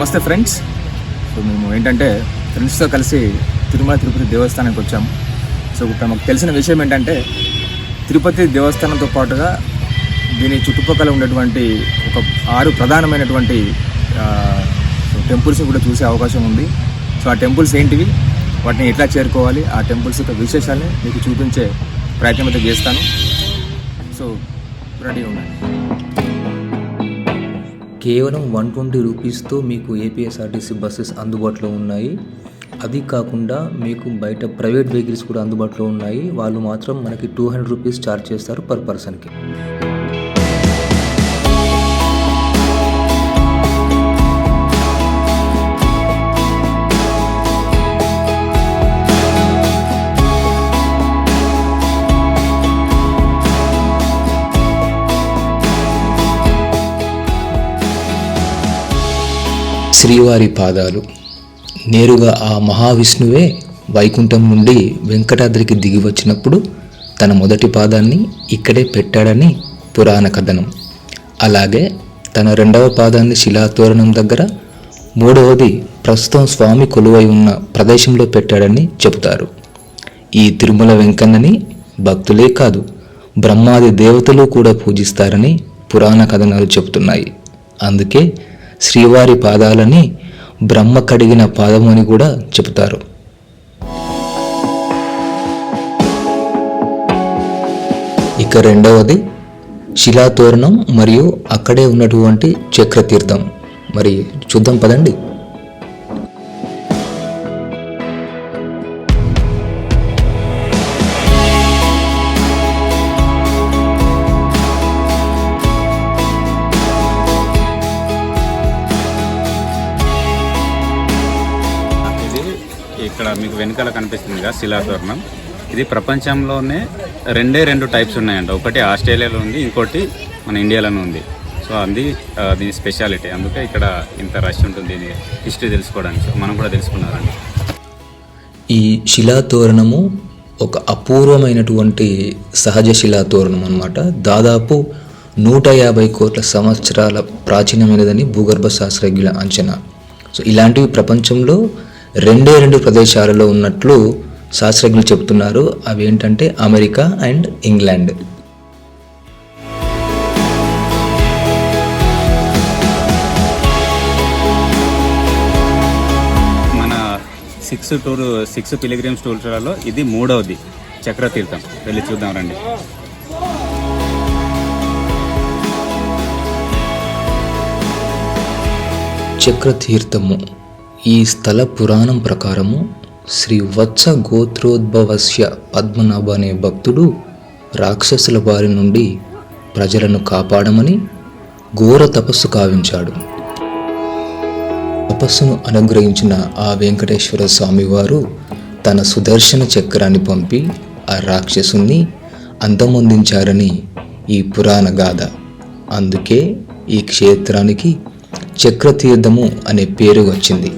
నమస్తే friends. So మేము ఏంటంటే ఫ్రెండ్స్తో కలిసి తిరుమల తిరుపతి దేవస్థానానికి వచ్చాము. సో ఇప్పుడు మాకు తెలిసిన విషయం ఏంటంటే తిరుపతి దేవస్థానంతో పాటుగా దీని చుట్టుపక్కల ఉన్నటువంటి ఒక ఆరు ప్రధానమైనటువంటి టెంపుల్స్ కూడా చూసే అవకాశం ఉంది. సో ఆ టెంపుల్స్ ఏంటివి? వాటిని ఎట్లా చేరుకోవాలి? ఆ టెంపుల్స్ యొక్క విశేషాలని మీకు చూపించే ప్రయత్నం అయితే చేస్తాను. సో రెడీ ఉండండి. కేవలం వన్ ట్వంటీ రూపీస్తో మీకు ఏపీఎస్ఆర్టీసీ బస్సెస్ అందుబాటులో ఉన్నాయి. అది కాకుండా మీకు బయట ప్రైవేట్ వెహికల్స్ కూడా అందుబాటులో ఉన్నాయి. వాళ్ళు మాత్రం మనకి టూ హండ్రెడ్ రూపీస్ ఛార్జ్ చేస్తారు పర్ పర్సన్కి. శ్రీవారి పాదాలు. నేరుగా ఆ మహావిష్ణువే వైకుంఠం నుండి వెంకటాద్రికి దిగి వచ్చినప్పుడు తన మొదటి పాదాన్ని ఇక్కడే పెట్టాడని పురాణ కథనం. అలాగే తన రెండవ పాదాన్ని శిలాతోరణం దగ్గర మూడవది ప్రస్తుతం స్వామి కొలువై ఉన్న ప్రదేశంలో పెట్టాడని చెబుతారు. ఈ తిరుమల వెంకన్నని భక్తులే కాదు బ్రహ్మాది దేవతలు కూడా పూజిస్తారని పురాణ కథనాలు చెబుతున్నాయి. అందుకే శ్రీవారి పాదాలని బ్రహ్మ కడిగిన పాదము అని కూడా చెబుతారు. ఇక రెండవది శిలాతోరణం మరియు అక్కడే ఉన్నటువంటి చక్రతీర్థం. మరి చూద్దాం పదండి. మీకు వెనకాల కనిపిస్తుంది కదా శిలాతోరణం. ఇది ప్రపంచంలోనే రెండే రెండు టైప్స్ ఉన్నాయంట. ఒకటి ఆస్ట్రేలియాలో ఉంది ఇంకోటి మన ఇండియాలోనే ఉంది. సో అది దీని స్పెషాలిటీ అందుకే ఇక్కడ ఇంత రష్ ఉంటుంది దీని హిస్టరీ తెలుసుకోవడానికి. మనం కూడా తెలుసుకున్నారండి. ఈ శిలాతోరణము ఒక అపూర్వమైనటువంటి సహజ శిలాతోరణం అన్నమాట. దాదాపు నూట యాభై కోట్ల సంవత్సరాల ప్రాచీనమైనదని భూగర్భ శాస్త్రజ్ఞుల అంచనా. సో ఇలాంటివి ప్రపంచంలో రెండే రెండు ప్రదేశాలలో ఉన్నట్లు శాస్త్రజ్ఞులు చెప్తున్నారు. అవి ఏంటంటే అమెరికా అండ్ ఇంగ్లాండ్. మన సిక్స్ టూర్ సిక్స్ పిలిగ్రిమ్స్ టూర్లలో ఇది మూడవది చక్రతీర్థం. వెళ్ళి చూద్దాం రండి. చక్రతీర్థము. ఈ స్థల పురాణం ప్రకారము శ్రీ వత్స గోత్రోద్భవస్య పద్మనాభ అనే భక్తుడు రాక్షసుల బారి నుండి ప్రజలను కాపాడమని ఘోర తపస్సు కావించాడు. తపస్సును అనుగ్రహించిన ఆ వెంకటేశ్వర స్వామివారు తన సుదర్శన చక్రాన్ని పంపి ఆ రాక్షసుని అంతమొందించారని ఈ పురాణ గాథ. అందుకే ఈ క్షేత్రానికి చక్రతీర్థము అనే పేరు వచ్చింది.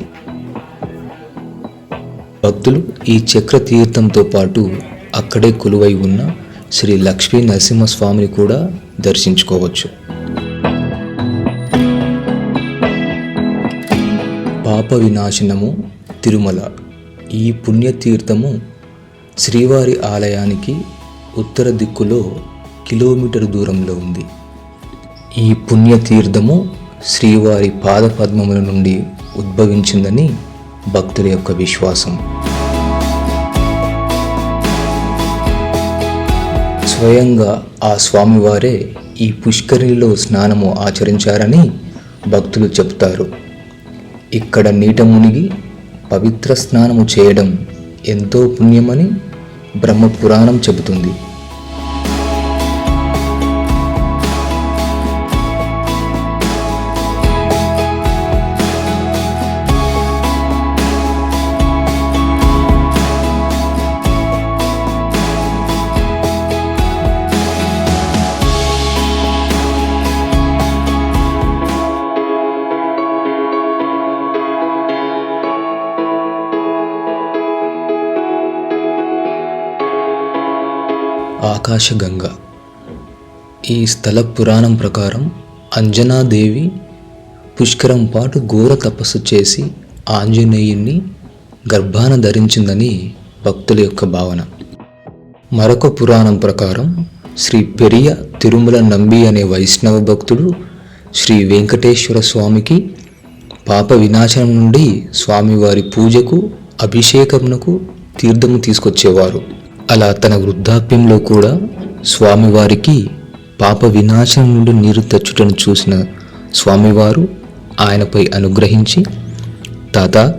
భక్తులు ఈ చక్ర తీర్థంతో పాటు అక్కడే కొలువై ఉన్న శ్రీ లక్ష్మీ నరసింహస్వామిని కూడా దర్శించుకోవచ్చు. పాప వినాశనము తిరుమల. ఈ పుణ్యతీర్థము శ్రీవారి ఆలయానికి ఉత్తర దిక్కులో కిలోమీటర్ దూరంలో ఉంది. ఈ పుణ్యతీర్థము శ్రీవారి పాదపద్మముల నుండి ఉద్భవించిందని భక్తుల యొక్క విశ్వాసం స్వయంగా ఆ స్వామివారే ఈ పుష్కరిణిలో స్నానము ఆచరించారని భక్తులు చెప్తారు. ఇక్కడ నీట మునిగి పవిత్ర స్నానము చేయడం ఎంతో పుణ్యమని బ్రహ్మ పురాణం చెబుతుంది. ఆకాశగంగ. ఈ స్థల పురాణం ప్రకారం అంజనాదేవి పుష్కరం పాటు ఘోర తపస్సు చేసి ఆంజనేయుణ్ణి గర్భాన ధరించిందని భక్తుల యొక్క భావన. మరొక పురాణం ప్రకారం శ్రీ పెరియ తిరుమల నంబి అనే వైష్ణవ భక్తుడు శ్రీ వెంకటేశ్వర స్వామికి పాప వినాశనం నుండి స్వామివారి పూజకు అభిషేకమునకు తీర్థము తీసుకొచ్చేవారు. అలా తన వృద్ధాప్యంలో కూడా స్వామివారికి పాప వినాశం నుండి నీరు తెచ్చుటను చూసిన స్వామివారు ఆయనపై అనుగ్రహించి తాత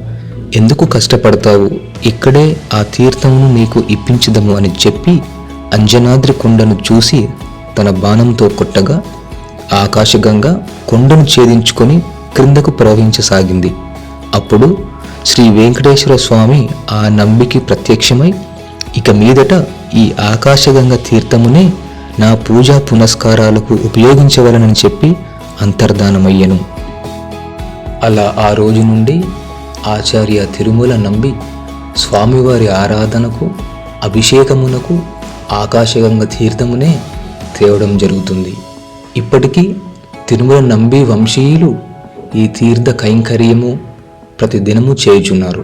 ఎందుకు కష్టపడతావు? ఇక్కడే ఆ తీర్థమును నీకు ఇప్పించదము అని చెప్పి అంజనాద్రి కొండను చూసి తన బాణంతో కొట్టగా ఆకాశగంగా కొండను ఛేదించుకొని క్రిందకు ప్రవహించసాగింది. అప్పుడు శ్రీ వెంకటేశ్వర స్వామి ఆ నంబికి ప్రత్యక్షమై ఇక మీదట ఈ ఆకాశగంగ తీర్థమునే నా పూజా పునస్కారాలకు ఉపయోగించవలనని చెప్పి అంతర్ధానమయ్యను. అలా ఆ రోజు నుండి ఆచార్య తిరుమల నంబి స్వామివారి ఆరాధనకు అభిషేకమునకు ఆకాశగంగ తీర్థమునే తేవడం జరుగుతుంది. ఇప్పటికీ తిరుమల నంబి వంశీయులు ఈ తీర్థ కైంకర్యము ప్రతిదినము చేయుచున్నారు.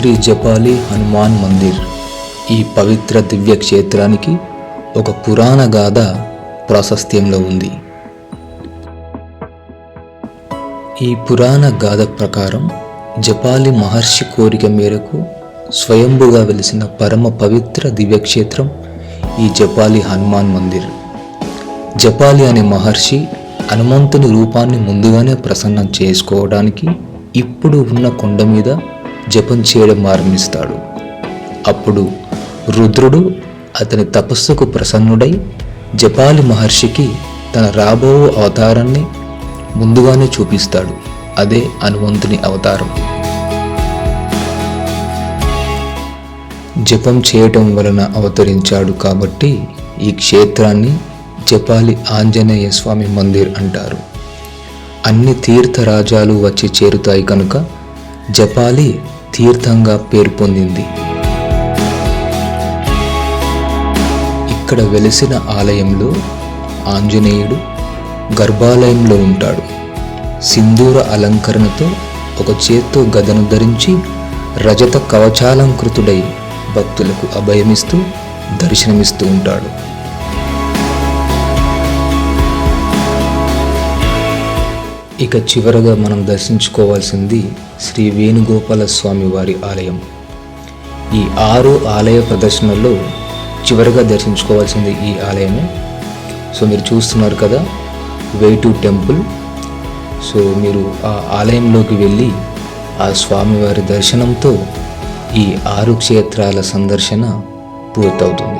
శ్రీ జపాలి హనుమాన్ మందిర్. ఈ పవిత్ర దివ్య క్షేత్రానికి ఒక పురాణ గాథ ప్రాశస్త్యంలో ఉంది. ఈ పురాణ గాథ ప్రకారం జపాలి మహర్షి కోరిక మేరకు స్వయంభుగా వెలిసిన పరమ పవిత్ర దివ్యక్షేత్రం ఈ జపాలి హనుమాన్ మందిర్. జపాలి అనే మహర్షి హనుమంతుని రూపాన్ని ముందుగానే ప్రసన్నం చేసుకోవడానికి ఇప్పుడు ఉన్న కొండ మీద జపం చేయడం ఆరంభిస్తాడు అప్పుడు రుద్రుడు అతని తపస్సుకు ప్రసన్నుడై జపాలి మహర్షికి తన రాబో అవతారాన్ని ముందుగానే చూపిస్తాడు. అదే హనుమంతుని అవతారం. జపం చేయటం వలన అవతరించాడు కాబట్టి ఈ క్షేత్రాన్ని జపాలి ఆంజనేయ స్వామి మందిర్ అంటారు. అన్ని తీర్థరాజాలు వచ్చి చేరుతాయి కనుక జపాలి తీర్థంగా పేరు పొందింది. ఇక్కడ వెలిసిన ఆలయంలో ఆంజనేయుడు గర్భాలయంలో ఉంటాడు. సింధూర అలంకరణతో ఒక చేత్తో గదను ధరించి రజత కవచాలంకృతుడై భక్తులకు అభయమిస్తూ దర్శనమిస్తూ ఉంటాడు. ఇక చివరగా మనం దర్శించుకోవాల్సింది శ్రీ వేణుగోపాల స్వామి వారి ఆలయం. ఈ ఆరు ఆలయ ప్రదర్శనల్లో చివరిగా దర్శించుకోవాల్సింది ఈ ఆలయమే. సో మీరు చూస్తున్నారు కదా వే టు టెంపుల్. సో మీరు ఆ ఆలయంలోకి వెళ్ళి ఆ స్వామివారి దర్శనంతో ఈ ఆరు క్షేత్రాల సందర్శన పూర్తవుతుంది.